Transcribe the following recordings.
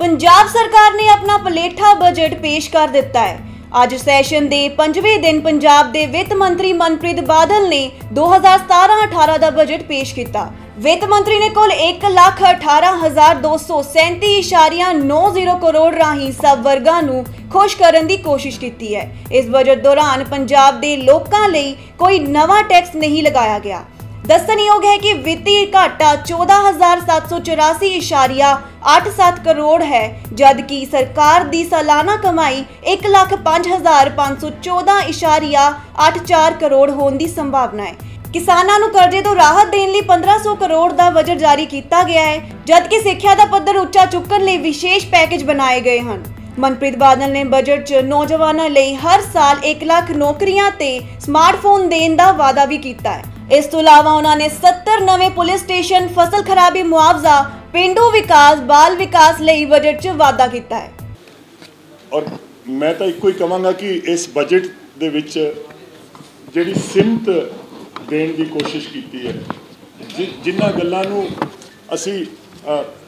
ਪੰਜਾਬ ਸਰਕਾਰ ਨੇ ਆਪਣਾ ਪਲੇਠਾ ਬਜਟ ਪੇਸ਼ ਕਰ ਦਿੱਤਾ ਹੈ। ਅੱਜ ਸੈਸ਼ਨ ਦੇ 5ਵੇਂ ਦਿਨ ਪੰਜਾਬ ਦੇ ਵਿੱਤ ਮੰਤਰੀ ਮਨਪ੍ਰੀਤ ਬਾਦਲ ਨੇ 2017-18 ਦਾ ਬਜਟ ਪੇਸ਼ ਕੀਤਾ। ਵਿੱਤ ਮੰਤਰੀ ਨੇ ਕੁੱਲ 118237.90 ਕਰੋੜ ਰਾਹੀਂ ਸਭ ਵਰਗਾਂ ਨੂੰ ਖੁਸ਼ ਕਰਨ ਦੀ ਕੋਸ਼ਿਸ਼ ਕੀਤੀ ਹੈ। ਇਸ ਬਜਟ ਦੌਰਾਨ ਪੰਜਾਬ ਦੇ ਲੋਕਾਂ ਲਈ ਕੋਈ ਨਵਾਂ ਟੈਕਸ ਨਹੀਂ ਲਗਾਇਆ ਗਿਆ। ਦੱਸਣਯੋਗ ਹੈ ਕਿ ਵਿੱਤੀ ਘਾਟਾ 14084.87 ਕਰੋੜ ਹੈ, ਜਦਕਿ ਸਰਕਾਰ ਦੀ ਸਾਲਾਨਾ ਕਮਾਈ 105514.84 ਕਰੋੜ ਹੋਣ ਦੀ ਸੰਭਾਵਨਾ ਹੈ। ਕਿਸਾਨਾਂ ਨੂੰ ਕਰਜ਼ੇ ਤੋਂ ਰਾਹਤ ਦੇਣ ਲਈ 1500 ਕਰੋੜ ਦਾ ਬਜਟ ਜਾਰੀ ਕੀਤਾ ਗਿਆ ਹੈ, ਜਦਕਿ ਸਿੱਖਿਆ ਦਾ ਪੱਧਰ ਉੱਚਾ ਚੁੱਕਣ ਲਈ ਵਿਸ਼ੇਸ਼ ਪੈਕੇਜ ਬਣਾਏ ਗਏ ਹਨ। ਮਨਪ੍ਰੀਤ ਬਾਦਲ ਨੇ ਬਜਟ 'ਚ ਨੌਜਵਾਨਾਂ ਲਈ ਹਰ ਸਾਲ 1 ਲੱਖ ਨੌਕਰੀਆਂ ਤੇ ਸਮਾਰਟਫੋਨ ਦੇਣ ਦਾ ਵਾਅਦਾ ਵੀ ਕੀਤਾ ਹੈ। ਇਸ ਤੋਂ ਇਲਾਵਾ ਉਹਨਾਂ ਨੇ 70 ਨਵੇਂ ਪੁਲਿਸ ਸਟੇਸ਼ਨ, ਫਸਲ ਖਰਾਬੀ ਮੁਆਵਜ਼ਾ, ਪਿੰਡੂ ਵਿਕਾਸ, ਬਾਲ ਵਿਕਾਸ ਲਈ ਬਜਟ 'ਚ ਵਾਅਦਾ ਕੀਤਾ ਹੈ। ਔਰ ਮੈਂ ਤਾਂ ਇੱਕੋ ਹੀ ਕਹਾਂਗਾ ਕਿ ਇਸ ਬਜਟ ਦੇ ਵਿੱਚ ਜਿਹੜੀ ਸਿਮਤ ਦੇਣ ਦੀ ਕੋਸ਼ਿਸ਼ ਕੀਤੀ ਹੈ, ਜਿ- ਜਿਨ੍ਹਾਂ ਗੱਲਾਂ ਨੂੰ ਅਸੀਂ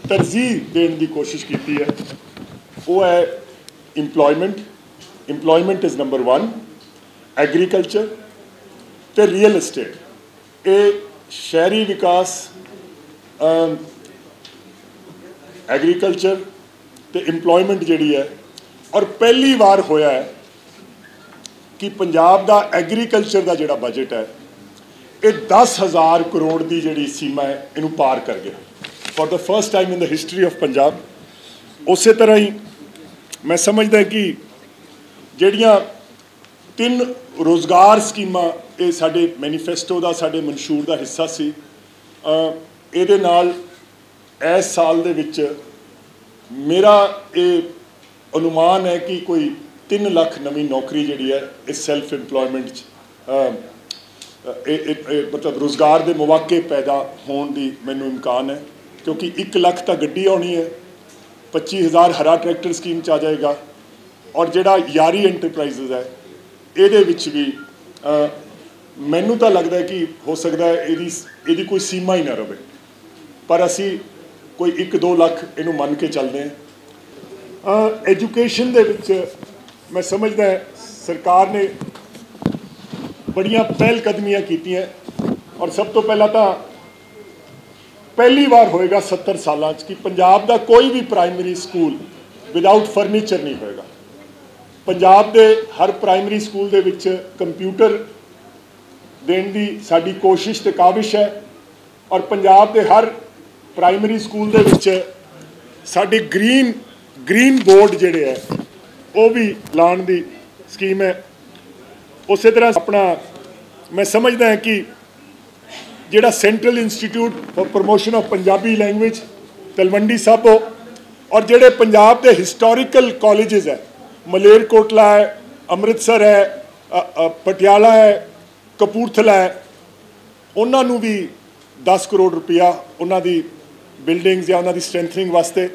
ਤਰਜੀਹ ਦੇਣ ਦੀ ਕੋਸ਼ਿਸ਼ ਕੀਤੀ ਹੈ, ਉਹ ਹੈ employment employment is number 1 agriculture ਤੇ ਰੀਅਲ ਏਸਟੇਟ ਇਹ ਸ਼ਹਿਰੀ ਵਿਕਾਸ ਐਗਰੀਕਲਚਰ ਤੇ EMPLOYMENT ਜਿਹੜੀ ਹੈ, ਔਰ ਪਹਿਲੀ ਵਾਰ ਹੋਇਆ ਹੈ ਕਿ ਪੰਜਾਬ ਦਾ ਐਗਰੀਕਲਚਰ ਦਾ ਜਿਹੜਾ ਬਜਟ ਹੈ, ਇਹ 10000 ਕਰੋੜ ਦੀ ਜਿਹੜੀ ਸੀਮਾ ਹੈ, ਇਹਨੂੰ ਪਾਰ ਕਰ ਗਿਆ। For the first time in the history of Punjab, ਉਸੇ ਤਰ੍ਹਾਂ ਹੀ ਮੈਂ ਸਮਝਦਾ ਕਿ ਜਿਹੜੀਆਂ ਤਿੰਨ ਰੋਜ਼ਗਾਰ ਸਕੀਮਾਂ ਇਹ ਸਾਡੇ ਮੈਨੀਫੈਸਟੋ ਦਾ, ਸਾਡੇ ਮਨਸ਼ੂਰ ਦਾ ਹਿੱਸਾ ਸੀ। ਇਹਦੇ ਨਾਲ ਇਸ ਸਾਲ ਦੇ ਵਿੱਚ ਮੇਰਾ ਇਹ ਅਨੁਮਾਨ ਹੈ ਕਿ ਕੋਈ 3 ਲੱਖ ਨਵੀਂ ਨੌਕਰੀ ਜਿਹੜੀ ਹੈ, ਇਹ ਸੈਲਫ EMPLOYMENT ਚ ਮਤਲਬ ਰੋਜ਼ਗਾਰ ਦੇ ਮੌਕੇ ਪੈਦਾ ਹੋਣ ਦੀ ਮੈਨੂੰ ਇਮਕਾਨ ਹੈ। ਕਿਉਂਕਿ 1 ਲੱਖ ਤਾਂ ਗੱਡੀ ਆਉਣੀ ਹੈ 25000 ਹਰਾ ਟਰੈਕਟਰ ਸਕੀਮ ਚ ਆ ਜਾਏਗਾ ਔਰ ਜਿਹੜਾ ਯਾਰੀ ਐਂਟਰਪ੍ਰਾਈਜ਼ਸ ਹੈ ਇਹਦੇ ਵਿੱਚ ਵੀ ਮੈਨੂੰ ਤਾਂ ਲੱਗਦਾ ਕਿ ਹੋ ਸਕਦਾ ਇਹਦੀ ਇਹਦੀ ਕੋਈ ਸੀਮਾ ਹੀ ਨਾ ਰਵੇ। ਪਰ ਅਸੀਂ ਕੋਈ 1-2 ਲੱਖ ਇਹਨੂੰ ਮੰਨ ਕੇ ਚੱਲਦੇ ਹਾਂ। ਐਜੂਕੇਸ਼ਨ ਦੇ ਵਿੱਚ ਮੈਂ ਸਮਝਦਾ ਸਰਕਾਰ ਨੇ ਬੜੀਆਂ ਪਹਿਲ ਕਦਮੀਆਂ ਕੀਤੀਆਂ। ਔਰ ਸਭ ਤੋਂ ਪਹਿਲਾਂ ਤਾਂ ਪਹਿਲੀ ਵਾਰ ਹੋਏਗਾ 70 ਸਾਲਾਂ 'ਚ ਕਿ ਪੰਜਾਬ ਦਾ ਕੋਈ ਵੀ ਪ੍ਰਾਇਮਰੀ ਸਕੂਲ ਵਿਦਆਊਟ ਫਰਨੀਚਰ ਨਹੀਂ ਹੋਏਗਾ। ਪੰਜਾਬ ਦੇ ਹਰ ਪ੍ਰਾਇਮਰੀ ਸਕੂਲ ਦੇ ਵਿੱਚ ਕੰਪਿਊਟਰ ਦੇਣ ਦੀ ਸਾਡੀ ਕੋਸ਼ਿਸ਼ ਤੇ ਕਾਬਿਸ਼ ਹੈ ਔਰ ਪੰਜਾਬ ਦੇ ਹਰ ਪ੍ਰਾਇਮਰੀ ਸਕੂਲ ਦੇ ਵਿੱਚ ਸਾਡੇ ਗ੍ਰੀਨ ਗ੍ਰੀਨ ਬੋਰਡ ਜਿਹੜੇ ਹੈ, ਉਹ ਵੀ ਲਾਉਣ ਦੀ ਸਕੀਮ ਹੈ। ਉਸੇ ਤਰ੍ਹਾਂ ਆਪਣਾ ਮੈਂ ਸਮਝਦਾ ਹਾਂ ਕਿ ਜਿਹੜਾ central institute for promotion of Punjabi language, Talwandi Sabo, ਔਰ ਜਿਹੜੇ ਪੰਜਾਬ ਦੇ ਹਿਸਟੋਰੀਕਲ ਕਾਲਜਸ ਹੈ ਮਲੇਰਕੋਟਲਾ ਹੈ, ਅੰਮ੍ਰਿਤਸਰ ਹੈ ਪਟਿਆਲਾ ਹੈ, ਕਪੂਰਥਲਾ ਹੈ। ਉਹਨਾਂ ਨੂੰ ਵੀ 10 ਕਰੋੜ ਰੁਪਇਆ ਉਹਨਾਂ ਦੀ ਬਿਲਡਿੰਗਸ ਜਾਂ ਉਹਨਾਂ ਦੀ ਸਟਰੈਂਥਨਿੰਗ ਵਾਸਤੇ